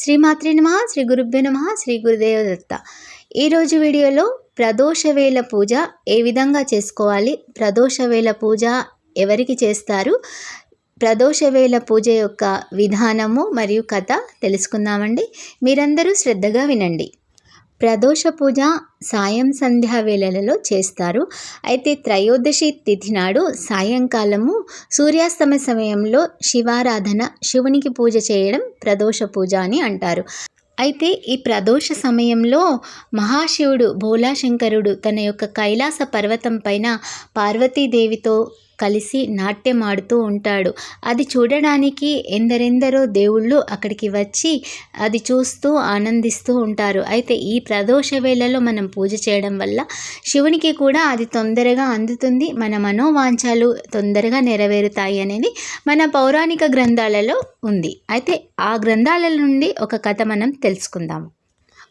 శ్రీమాత్రి నమ శ్రీ గురుభ్యో నమ శ్రీ గురుదేవ దత్త. ఈరోజు వీడియోలో ప్రదోషవేళ పూజ ఏ విధంగా చేసుకోవాలి ప్రదోషవేళ పూజ ఎవరికి చేస్తారు ప్రదోషవేళ పూజ యొక్క విధానము మరియు కథ తెలుసుకుందామండి. మీరందరూ శ్రద్ధగా వినండి. ప్రదోష పూజ సాయం సంధ్యా వేళలలో చేస్తారు. అయితే త్రయోదశి తిథి నాడు సాయంకాలము సూర్యాస్తమ సమయంలో శివారాధన శివునికి పూజ చేయడం ప్రదోష పూజ అని అంటారు. అయితే ఈ ప్రదోష సమయంలో మహాశివుడు భోలాశంకరుడు తన యొక్క కైలాస పర్వతం పైన పార్వతీదేవితో కలిసి నాట్యం ఆడుతూ ఉంటాడు. అది చూడడానికి ఎందరెందరో దేవుళ్ళు అక్కడికి వచ్చి అది చూస్తూ ఆనందిస్తూ ఉంటారు. అయితే ఈ ప్రదోష వేళలో మనం పూజ చేయడం వల్ల శివునికి కూడా అది తొందరగా అందుతుంది. మన మనోవాంఛాలు తొందరగా నెరవేరుతాయి అనేది మన పౌరాణిక గ్రంథాలలో ఉంది. అయితే ఆ గ్రంథాల నుండి ఒక కథ మనం తెలుసుకుందాము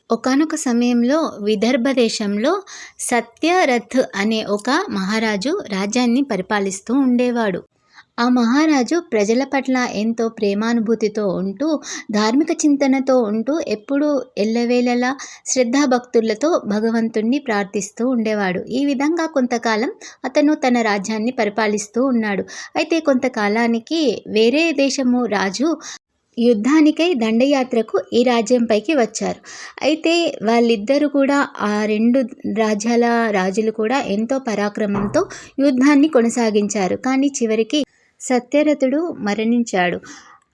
ఒకానొక సమయంలో విదర్భ దేశంలో సత్యరథ్ అనే ఒక మహారాజు రాజ్యాన్ని పరిపాలిస్తూ ఉండేవాడు. ఆ మహారాజు ప్రజల పట్ల ఎంతో ప్రేమానుభూతితో ఉంటూ ధార్మిక చింతనతో ఉంటూ ఎప్పుడూ ఎల్లవేళలా శ్రద్ధాభక్తులతో భగవంతుణ్ణి ప్రార్థిస్తూ ఉండేవాడు. ఈ విధంగా కొంతకాలం అతను తన రాజ్యాన్ని పరిపాలిస్తూ ఉన్నాడు. అయితే కొంతకాలానికి వేరే దేశము రాజు యుద్ధానికై దండయాత్రకు ఈ రాజ్యంపైకి వచ్చారు. అయితే వాళ్ళిద్దరూ కూడా ఆ రెండు రాజ్యాల రాజులు కూడా ఎంతో పరాక్రమంతో యుద్ధాన్ని కొనసాగించారు. కానీ చివరికి సత్యరథుడు మరణించాడు.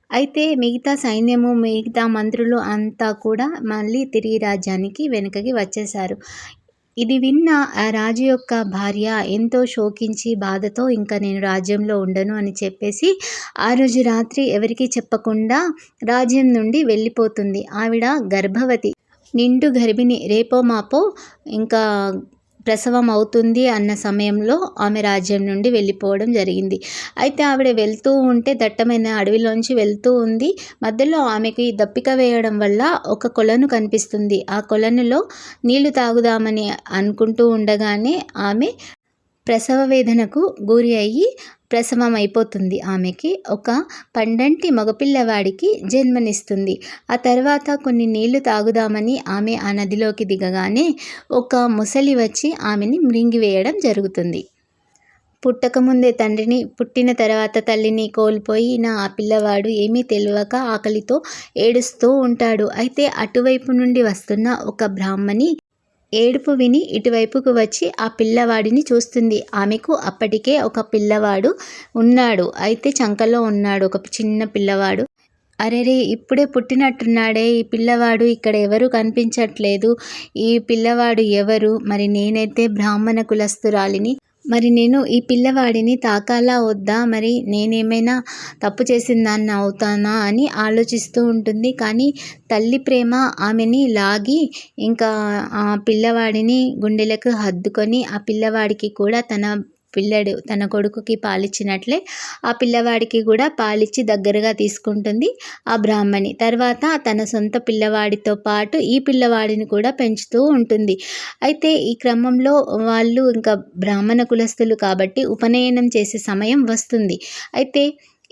అయితే మిగతా సైన్యము మిగతా మంత్రులు అంతా కూడా మళ్ళీ తిరిగి రాజ్యానికి వెనుకకి వచ్చేశారు. ఇది విన్న ఆ రాజు యొక్క భార్య ఎంతో శోకించి బాధతో ఇంకా నేను రాజ్యంలో ఉండను అని చెప్పేసి ఆ రోజు రాత్రి ఎవరికీ చెప్పకుండా రాజ్యం నుండి వెళ్ళిపోతుంది. ఆవిడ గర్భవతి. నిండు గర్భిణి. రేపో మాపో ఇంకా ప్రసవం అవుతుంది అన్న సమయంలో ఆమె రాజ్యం నుండి వెళ్ళిపోవడం జరిగింది. అయితే ఆవిడ వెళ్తూ ఉంటే దట్టమైన అడవిలోంచి వెళ్తూ ఉంది. మధ్యలో ఆమెకి దప్పిక వేయడం వల్ల ఒక కొలను కనిపిస్తుంది. ఆ కొలనులో నీళ్ళు తాగుదామని అనుకుంటూ ఉండగానే ఆమె ప్రసవ వేదనకు గురి అయ్యి ప్రసవం అయిపోతుంది ఆమెకి ఒక పండంటి మగపిల్లవాడికి జన్మనిస్తుంది. ఆ తర్వాత కొన్ని నీళ్ళు తాగుదామని ఆమె ఆ నదిలోకి దిగగానే ఒక ముసలి వచ్చి ఆమెని మృంగివేయడం జరుగుతుంది. పుట్టకముందే తండ్రిని పుట్టిన తర్వాత తల్లిని కోల్పోయిన ఆ పిల్లవాడు ఏమీ తెలియక ఆకలితో ఏడుస్తూ ఉంటాడు. అయితే అటువైపు నుండి వస్తున్న ఒక బ్రాహ్మణి ఏడుపు విని ఇటువైపుకు వచ్చి ఆ పిల్లవాడిని చూస్తుంది. ఆమెకు అప్పటికే ఒక పిల్లవాడు ఉన్నాడు. అయితే చంకలో ఉన్నాడు ఒక చిన్న పిల్లవాడు. అరెరే ఇప్పుడే పుట్టినట్టున్నాడే. ఈ పిల్లవాడు ఇక్కడ ఎవరు కనిపించట్లేదు. ఈ పిల్లవాడు ఎవరు? మరి నేనైతే బ్రాహ్మణ కులస్తురాలిని మరి నేను ఈ పిల్లవాడిని తాకాలా వద్దా? మరి నేనేమైనా తప్పు చేసిందాన్ని అవుతానా అని ఆలోచిస్తూ ఉంటుంది. కానీ తల్లి ప్రేమ ఆమెని లాగి ఇంకా ఆ పిల్లవాడిని గుండెలకు హద్దుకొని ఆ పిల్లవాడికి కూడా తన పిల్లడు తన కొడుకుకి పాలిచ్చినట్లే ఆ పిల్లవాడికి కూడా పాలిచ్చి దగ్గరగా తీసుకుంటుంది ఆ బ్రాహ్మణి. తర్వాత తన సొంత పిల్లవాడితో పాటు ఈ పిల్లవాడిని కూడా పెంచుతూ ఉంటుంది. అయితే ఈ క్రమంలో వాళ్ళు ఇంకా బ్రాహ్మణ కులస్తులు కాబట్టి ఉపనయనం చేసే సమయం వస్తుంది. అయితే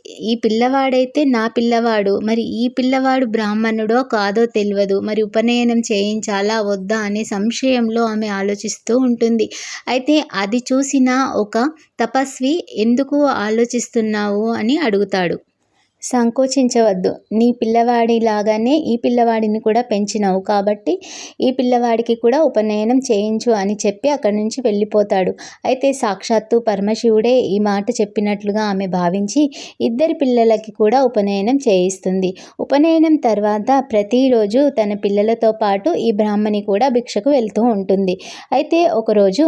ఈ పిల్లవాడైతే నా పిల్లవాడు మరి ఈ పిల్లవాడు బ్రాహ్మణుడో కాదో తెలియదు మరి ఉపనయనం చేయించాలా వద్దా అనే సంశయంలో ఆమె ఆలోచిస్తూ ఉంటుంది. అయితే అది చూసిన ఒక తపస్వి ఎందుకు ఆలోచిస్తున్నావు? అని అడుగుతాడు. సంకోచించవద్దు. నీ పిల్లవాడి లాగానే ఈ పిల్లవాడిని కూడా పెంచినావు కాబట్టి ఈ పిల్లవాడికి కూడా ఉపనయనం చేయించు అని చెప్పి అక్కడి నుంచి వెళ్ళిపోతాడు. అయితే సాక్షాత్తు పరమశివుడే ఈ మాట చెప్పినట్లుగా ఆమె భావించి ఇద్దరి పిల్లలకి కూడా ఉపనయనం చేయిస్తుంది. ఉపనయనం తర్వాత ప్రతిరోజు తన పిల్లలతో పాటు ఈ బ్రాహ్మణి కూడా భిక్షకు వెళ్తూ ఉంటుంది. అయితే ఒకరోజు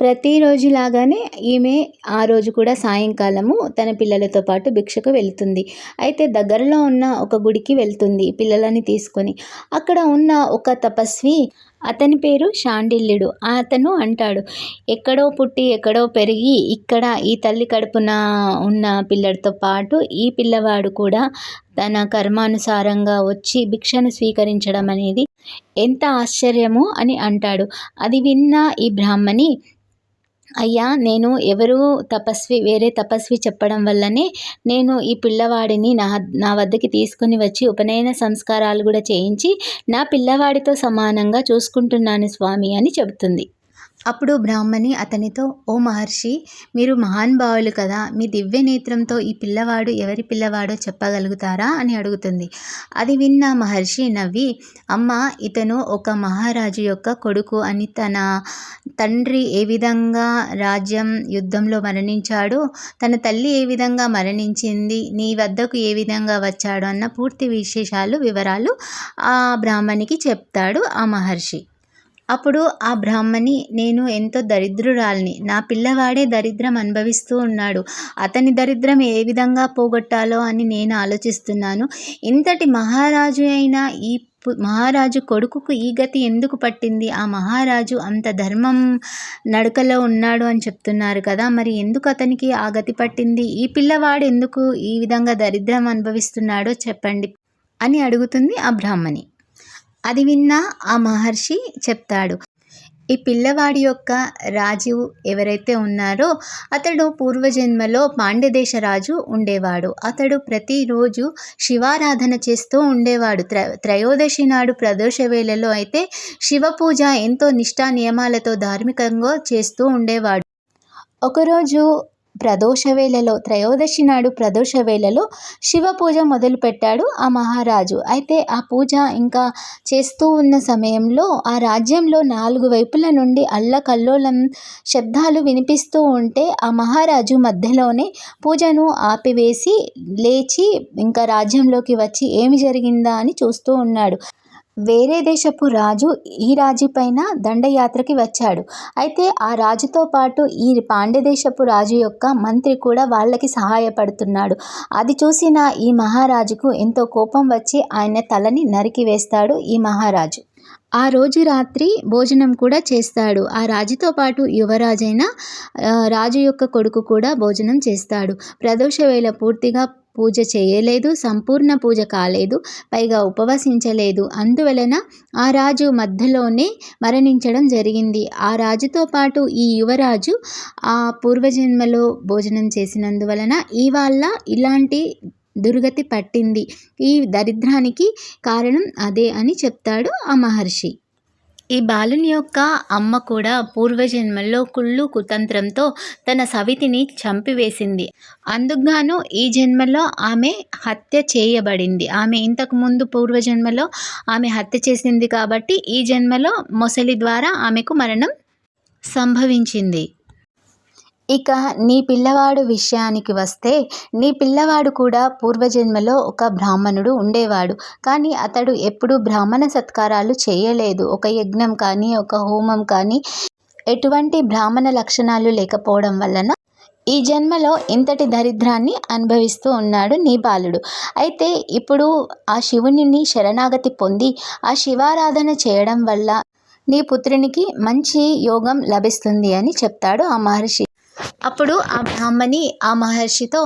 ప్రతిరోజులాగానే ఈమె ఆ రోజు కూడా సాయంకాలము తన పిల్లలతో పాటు భిక్షకు వెళ్తుంది. అయితే దగ్గరలో ఉన్న ఒక గుడికి వెళ్తుంది పిల్లలని తీసుకొని. అక్కడ ఉన్న ఒక తపస్వి అతని పేరు షాండిల్యుడు అతను అంటాడు ఎక్కడో పుట్టి ఎక్కడో పెరిగి ఇక్కడ ఈ తల్లి కడుపున ఉన్న పిల్లడితో పాటు ఈ పిల్లవాడు కూడా తన కర్మానుసారంగా వచ్చి భిక్షను స్వీకరించడం అనేది ఎంత ఆశ్చర్యమో అని అంటాడు. అది విన్న ఈ బ్రాహ్మణి అయ్యా నేను ఎవరు తపస్వి వేరే తపస్వి చెప్పడం వల్లనే నేను ఈ పిల్లవాడిని నా నా వద్దకి తీసుకుని వచ్చి ఉపనయన సంస్కారాలు కూడా చేయించి నా పిల్లవాడితో సమానంగా చూసుకుంటున్నాను స్వామి అని చెబుతుంది. అప్పుడు బ్రాహ్మణి అతనితో ఓ మహర్షి మీరు మహానుభావులు కదా మీ దివ్య నేత్రంతో ఈ పిల్లవాడు ఎవరి పిల్లవాడో చెప్పగలుగుతారా? అని అడుగుతుంది. అది విన్న మహర్షి నవ్వి అమ్మ ఇతను ఒక మహారాజు యొక్క కొడుకు అని తన తండ్రి ఏ విధంగా రాజ్యం యుద్ధంలో మరణించాడో? తన తల్లి ఏ విధంగా మరణించింది? నీ వద్దకు ఏ విధంగా వచ్చాడు? అన్న పూర్తి విశేషాలు వివరాలు ఆ బ్రాహ్మణికి చెప్తాడు ఆ మహర్షి. అప్పుడు ఆ బ్రాహ్మణి నేను ఎంతో దరిద్రురాల్ని. నా పిల్లవాడే దరిద్రం అనుభవిస్తూ ఉన్నాడు. అతని దరిద్రం ఏ విధంగా పోగొట్టాలో అని నేను ఆలోచిస్తున్నాను. ఇంతటి మహారాజు అయిన ఈ మహారాజు కొడుకుకు ఈ గతి ఎందుకు పట్టింది? ఆ మహారాజు అంత ధర్మం నడకలో ఉన్నాడు అని చెప్తున్నారు కదా! మరి ఎందుకు అతనికి ఆ గతి పట్టింది? ఈ పిల్లవాడు ఎందుకు ఈ విధంగా దరిద్రం అనుభవిస్తున్నాడో చెప్పండి అని అడుగుతుంది ఆ బ్రాహ్మణి. అది విన్న ఆ మహర్షి చెప్తాడు. ఈ పిల్లవాడి యొక్క రాజు ఎవరైతే ఉన్నారో అతడు పూర్వజన్మలో పాండ్యదేశ రాజు ఉండేవాడు. అతడు ప్రతిరోజు శివారాధన చేస్తూ ఉండేవాడు. త్ర త్రయోదశి నాడు ప్రదోష వేళలో అయితే శివ పూజ ఎంతో నిష్ఠా నియమాలతో ధార్మికంగా చేస్తూ ఉండేవాడు. ఒకరోజు ప్రదోష వేళలో త్రయోదశి నాడు ప్రదోష వేళలో శివ పూజ మొదలుపెట్టాడు ఆ మహారాజు. అయితే ఆ పూజ ఇంకా చేస్తూ ఉన్న సమయంలో ఆ రాజ్యంలో నాలుగు వైపుల నుండి అల్లకల్లోలం శబ్దాలు వినిపిస్తూ ఉంటే ఆ మహారాజు మధ్యలోనే పూజను ఆపివేసి లేచి ఇంకా రాజ్యంలోకి వచ్చి ఏమి జరిగిందా అని చూస్తూ ఉన్నాడు. వేరే దేశపు రాజు ఈ రాజుపైన దండయాత్రకి వచ్చాడు. అయితే ఆ రాజుతో పాటు ఈ పాండ్యదేశపు రాజు యొక్క మంత్రి కూడా వాళ్ళకి సహాయపడుతున్నాడు. అది చూసిన ఈ మహారాజుకు ఎంతో కోపం వచ్చి ఆయన తలని నరికి వేస్తాడు ఈ మహారాజు. ఆ రోజు రాత్రి భోజనం కూడా చేస్తాడు. ఆ రాజుతో పాటు యువరాజైన రాజు యొక్క కొడుకు కూడా భోజనం చేస్తాడు. ప్రదోష వేళ పూర్తిగా పూజ చేయలేదు సంపూర్ణ పూజ కాలేదు పైగా ఉపవసించలేదు. అందువలన ఆ రాజు మధ్యలోనే మరణించడం జరిగింది. ఆ రాజుతో పాటు ఈ యువరాజు ఆ పూర్వజన్మలో భోజనం చేసినందువలన ఇవాళ ఇలాంటి దుర్గతి పట్టింది. ఈ దరిద్రానికి కారణం అదే అని చెప్తాడు ఆ మహర్షి. ఈ బాలుని యొక్క అమ్మ కూడా పూర్వజన్మల్లో కుళ్ళు కుతంత్రంతో తన సవితిని చంపివేసింది. అందుకుగాను ఈ జన్మలో ఆమె హత్య చేయబడింది. ఆమె ఇంతకు ముందు పూర్వజన్మలో ఆమె హత్య చేసింది కాబట్టి ఈ జన్మలో మొసలి ద్వారా ఆమెకు మరణం సంభవించింది. ఇక నీ పిల్లవాడు విషయానికి వస్తే నీ పిల్లవాడు కూడా పూర్వజన్మలో ఒక బ్రాహ్మణుడు ఉండేవాడు. కానీ అతడు ఎప్పుడూ బ్రాహ్మణ సత్కారాలు చేయలేదు. ఒక యజ్ఞం కానీ ఒక హోమం కానీ ఎటువంటి బ్రాహ్మణ లక్షణాలు లేకపోవడం వలన ఈ జన్మలో ఇంతటి దరిద్రాన్ని అనుభవిస్తూ ఉన్నాడు నీ బాలుడు. అయితే ఇప్పుడు ఆ శివుని శరణాగతి పొంది ఆ శివారాధన చేయడం వల్ల నీ పుత్రునికి మంచి యోగం లభిస్తుంది అని చెప్తాడు ఆ మహర్షి. అప్పుడు ఆ బ్రాహ్మణి ఆ మహర్షితో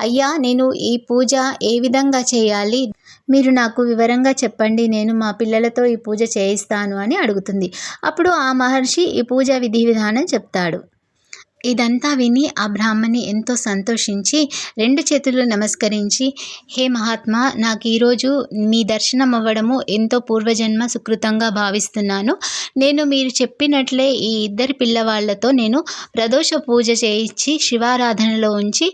అయ్యా నేను ఈ పూజ ఏ విధంగా చేయాలి? మీరు నాకు వివరంగా చెప్పండి నేను మా పిల్లలతో ఈ పూజ చేయిస్తాను అని అడుగుతుంది. అప్పుడు ఆ మహర్షి ఈ పూజ విధి విధానం చెప్తాడు. ఇదంతా విని ఆ బ్రాహ్మణి ఎంతో సంతోషించి రెండు చేతులు నమస్కరించి హే మహాత్మా నాకు ఈరోజు మీ దర్శనం అవ్వడము ఎంతో పూర్వజన్మ సుకృతంగా భావిస్తున్నాను. నేను మీరు చెప్పినట్లే ఈ ఇద్దరి పిల్లవాళ్ళతో నేను ప్రదోష పూజ చేయించి శివారాధనలో ఉంచి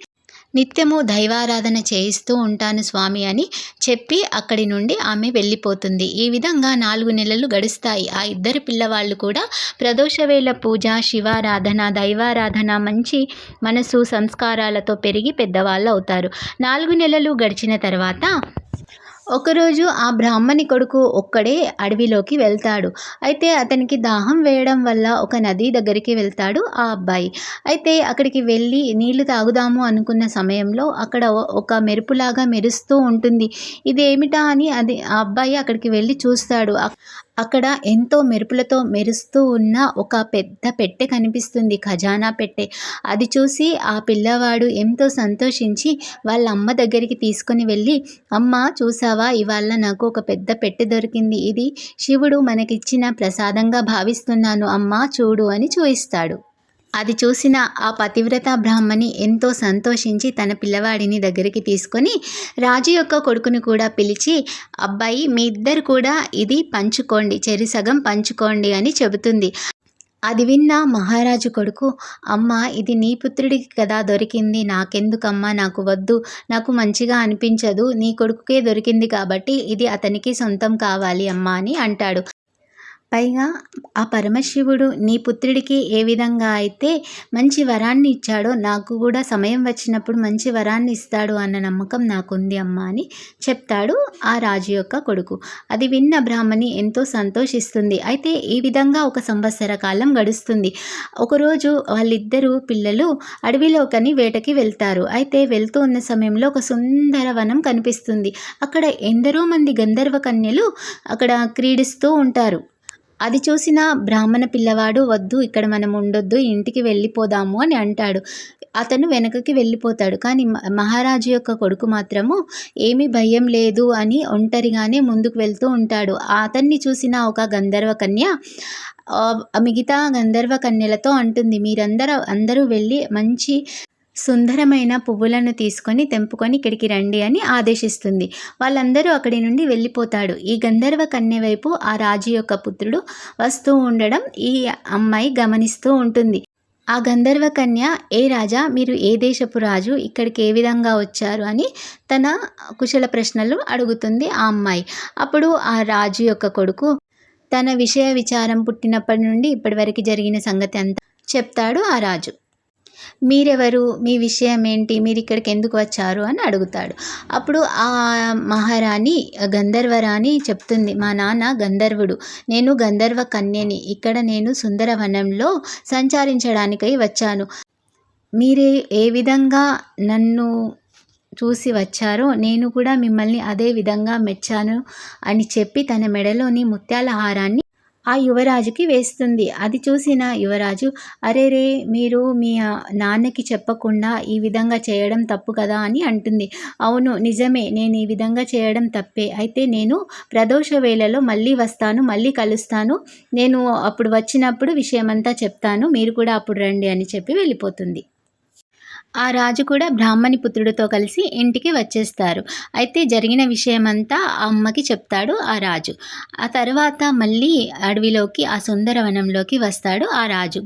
నిత్యము దైవారాధన చేయిస్తూ ఉంటాను స్వామి అని చెప్పి అక్కడి నుండి ఆమె వెళ్ళిపోతుంది. ఈ విధంగా నాలుగు నెలలు గడుస్తాయి. ఆ ఇద్దరు పిల్లవాళ్ళు కూడా ప్రదోషవేళ పూజ శివారాధన దైవారాధన మంచి మనసు సంస్కారాలతో పెరిగి పెద్దవాళ్ళు అవుతారు. నాలుగు నెలలు గడిచిన తర్వాత ఒకరోజు ఆ బ్రాహ్మణి కొడుకు ఒక్కడే అడవిలోకి వెళ్తాడు. అయితే అతనికి దాహం వేయడం వల్ల ఒక నది దగ్గరికి వెళ్తాడు ఆ అబ్బాయి. అయితే అక్కడికి వెళ్ళి నీళ్ళు తాగుదాము అనుకున్న సమయంలో అక్కడ ఒక మెరుపులాగా మెరుస్తూ ఉంటుంది. ఇదేమిటా అని అది ఆ అబ్బాయి అక్కడికి వెళ్ళి చూస్తాడు. అక్కడ ఎంతో మెరుపులతో మెరుస్తూ ఉన్న ఒక పెద్ద పెట్టె కనిపిస్తుంది ఖజానా పెట్టె. అది చూసి ఆ పిల్లవాడు ఎంతో సంతోషించి వాళ్ళ అమ్మ దగ్గరికి తీసుకొని వెళ్ళి అమ్మ చూసావా? ఇవాళ నాకు ఒక పెద్ద పెట్టె దొరికింది. ఇది శివుడు మనకిచ్చిన ప్రసాదంగా భావిస్తున్నాను. అమ్మ చూడు అని చూయిస్తాడు. అది చూసిన ఆ పతివ్రత బ్రాహ్మణి ఎంతో సంతోషించి తన పిల్లవాడిని దగ్గరికి తీసుకొని రాజు యొక్క కొడుకుని కూడా పిలిచి అబ్బాయి మీ ఇద్దరు కూడా ఇది పంచుకోండి చెరి సగం పంచుకోండి అని చెబుతుంది. అది విన్న మహారాజు కొడుకు అమ్మ ఇది నీ పుత్రుడికి కదా దొరికింది. నాకెందుకమ్మా? నాకు వద్దు. నాకు మంచిగా అనిపించదు. నీ కొడుకుకే దొరికింది కాబట్టి ఇది అతనికి సొంతం కావాలి అమ్మా అని అంటాడు. పైగా ఆ పరమశివుడు నీ పుత్రుడికి ఏ విధంగా అయితే మంచి వరాన్ని ఇచ్చాడో నాకు కూడా సమయం వచ్చినప్పుడు మంచి వరాన్ని ఇస్తాడు అన్న నమ్మకం నాకుంది అమ్మ అని చెప్తాడు ఆ రాజు యొక్క కొడుకు. అది విన్న బ్రాహ్మణి ఎంతో సంతోషిస్తుంది. అయితే ఈ విధంగా ఒక సంవత్సర కాలం గడుస్తుంది. ఒకరోజు వాళ్ళిద్దరూ పిల్లలు అడవిలోకని వేటకి వెళ్తారు. అయితే వెళ్తూ ఉన్న సమయంలో ఒక సుందర వనం కనిపిస్తుంది. అక్కడ ఎందరో మంది గంధర్వ కన్యలు అక్కడ క్రీడిస్తూ ఉంటారు. అది చూసిన బ్రాహ్మణ పిల్లవాడు వద్దు ఇక్కడ మనం ఉండొద్దు ఇంటికి వెళ్ళిపోదాము అని అంటాడు. అతను వెనకకి వెళ్ళిపోతాడు. కానీ మహారాజు యొక్క కొడుకు మాత్రము ఏమీ భయం లేదు అని ఒంటరిగానే ముందుకు వెళ్తూ ఉంటాడు. అతన్ని చూసిన ఒక గంధర్వ కన్య మిగతా గంధర్వ కన్యలతో అంటుంది. మీరందరూ అందరూ వెళ్ళి మంచి సుందరమైన పువ్వులను తీసుకొని తెంపుకొని ఇక్కడికి రండి అని ఆదేశిస్తుంది. వాళ్ళందరూ అక్కడి నుండి వెళ్ళిపోతాడు. ఈ గంధర్వ కన్య వైపు ఆ రాజు యొక్క పుత్రుడు వస్తూ ఉండడం ఈ అమ్మాయి గమనిస్తూ ఉంటుంది. ఆ గంధర్వ కన్య ఏ రాజా మీరు ఏ దేశపు రాజు? ఇక్కడికి ఏ విధంగా వచ్చారు? అని తన కుశల ప్రశ్నలు అడుగుతుంది ఆ అమ్మాయి. అప్పుడు ఆ రాజు యొక్క కొడుకు తన విషయ విచారం పుట్టినప్పటి నుండి ఇప్పటివరకు జరిగిన సంగతి అంతా చెప్తాడు ఆ రాజు. మీరెవరు? మీ విషయం ఏంటి మీరు ఇక్కడికి ఎందుకు వచ్చారు? అని అడుగుతాడు. అప్పుడు ఆ మహారాణి గంధర్వరాణి చెప్తుంది మా నాన్న గంధర్వుడు. నేను గంధర్వ కన్యని. ఇక్కడ నేను సుందరవనంలో సంచరించడానికై వచ్చాను. మీరే ఏ విధంగా నన్ను చూసి వచ్చారో నేను కూడా మిమ్మల్ని అదే విధంగా మెచ్చాను అని చెప్పి తన మెడలోని ముత్యాల హారాన్ని ఆ యువరాజుకి వేస్తుంది. అది చూసిన యువరాజు అరే రే మీరు మీ నాన్నకి చెప్పకుండా ఈ విధంగా చేయడం తప్పు కదా అని అంటుంది. అవును నిజమే నేను ఈ విధంగా చేయడం తప్పే. అయితే నేను ప్రదోష వేళలో మళ్ళీ వస్తాను మళ్ళీ కలుస్తాను. నేను అప్పుడు వచ్చినప్పుడు విషయమంతా చెప్తాను. మీరు కూడా అప్పుడు రండి అని చెప్పి వెళ్ళిపోతుంది. ఆ రాజు కూడా బ్రాహ్మణి పుత్రుడితో కలిసి ఇంటికి వచ్చేస్తారు. అయితే జరిగిన విషయమంతా ఆ అమ్మకి చెప్తాడు ఆ రాజు. ఆ తర్వాత మళ్ళీ అడవిలోకి ఆ సుందరవనంలోకి వస్తాడు ఆ రాజు.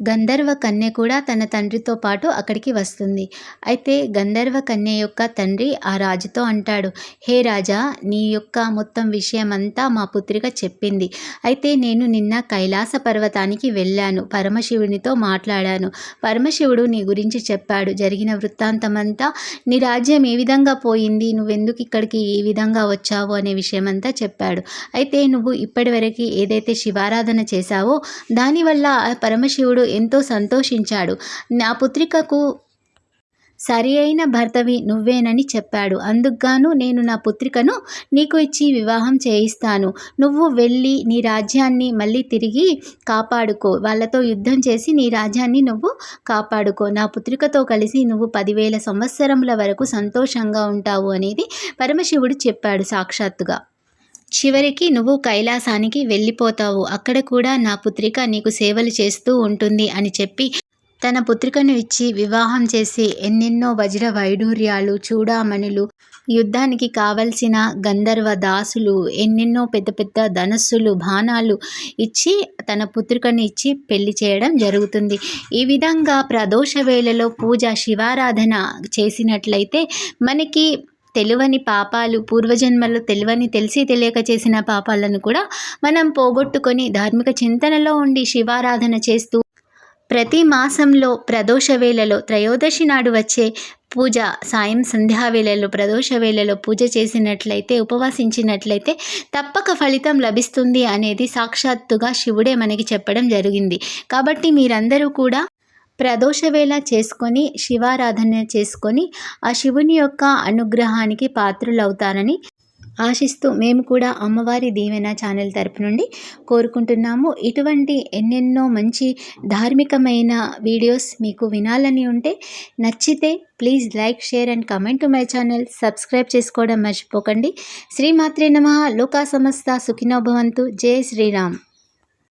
గంధర్వ కన్య కూడా తన తండ్రితో పాటు అక్కడికి వస్తుంది. అయితే గంధర్వ కన్య యొక్క తండ్రి ఆ రాజుతో అంటాడు హే రాజా నీ యొక్క మొత్తం విషయమంతా మా పుత్రిక చెప్పింది. అయితే నేను నిన్న కైలాస పర్వతానికి వెళ్ళాను. పరమశివునితో మాట్లాడాను. పరమశివుడు నీ గురించి చెప్పాడు. జరిగిన వృత్తాంతమంతా నీ రాజ్యం ఏ విధంగా పోయింది? నువ్వెందుకు ఇక్కడికి ఈ విధంగా వచ్చావు? అనే విషయమంతా చెప్పాడు. అయితే నువ్వు ఇప్పటివరకు ఏదైతే శివారాధన చేశావో దానివల్ల పరమశివుడు ఎంతో సంతోషించాడు. నా పుత్రికకు సరి అయిన భర్తవి నువ్వేనని చెప్పాడు. అందుకుగాను నేను నా పుత్రికను నీకు ఇచ్చి వివాహం చేయిస్తాను. నువ్వు వెళ్ళి నీ రాజ్యాన్ని మళ్ళీ తిరిగి కాపాడుకో. వాళ్ళతో యుద్ధం చేసి నీ రాజ్యాన్ని నువ్వు కాపాడుకో. నా పుత్రికతో కలిసి నువ్వు పదివేల సంవత్సరముల వరకు సంతోషంగా ఉంటావు అనేది పరమశివుడు చెప్పాడు సాక్షాత్తుగా. చివరికి నువ్వు కైలాసానికి వెళ్ళిపోతావు. అక్కడ కూడా నా పుత్రిక నీకు సేవలు చేస్తూ ఉంటుంది అని చెప్పి తన పుత్రికను ఇచ్చి వివాహం చేసి ఎన్నెన్నో వజ్ర వైడూర్యాలు చూడామణులు యుద్ధానికి కావలసిన గంధర్వ దాసులు ఎన్నెన్నో పెద్ద పెద్ద ధనస్సులు బాణాలు ఇచ్చి తన పుత్రికను ఇచ్చి పెళ్ళి చేయడం జరుగుతుంది. ఈ విధంగా ప్రదోష వేళలో పూజ శివారాధన చేసినట్లయితే మనకి తెలివని పాపాలు పూర్వజన్మలో తెలివని తెలిసి తెలియక చేసిన పాపాలను కూడా మనం పోగొట్టుకొని ధార్మిక చింతనలో ఉండి శివారాధన చేస్తూ ప్రతి మాసంలో ప్రదోష వేళలో త్రయోదశి నాడు వచ్చే పూజ సాయం సంధ్యావేళలో ప్రదోష వేళలో పూజ చేసినట్లయితే ఉపవాసించినట్లయితే తప్పక ఫలితం లభిస్తుంది అనేది సాక్షాత్తుగా శివుడే మనకి చెప్పడం జరిగింది. కాబట్టి మీరందరూ కూడా ప్రదోషవేళ చేసుకొని శివారాధన చేసుకొని ఆ శివుని యొక్క అనుగ్రహానికి పాత్రులవుతారని ఆశిస్తూ మేము కూడా అమ్మవారి దీవెన ఛానల్ తరపు నుండి కోరుకుంటున్నాము. ఇటువంటి ఎన్నెన్నో మంచి ధార్మికమైన వీడియోస్ మీకు వినాలని ఉంటే నచ్చితే please like share and comment to my channel. Subscribe చేసుకోవడం మర్చిపోకండి. శ్రీమాత్రే నమ. లోకా సమస్త సుఖినోభవంతు జై శ్రీరామ్.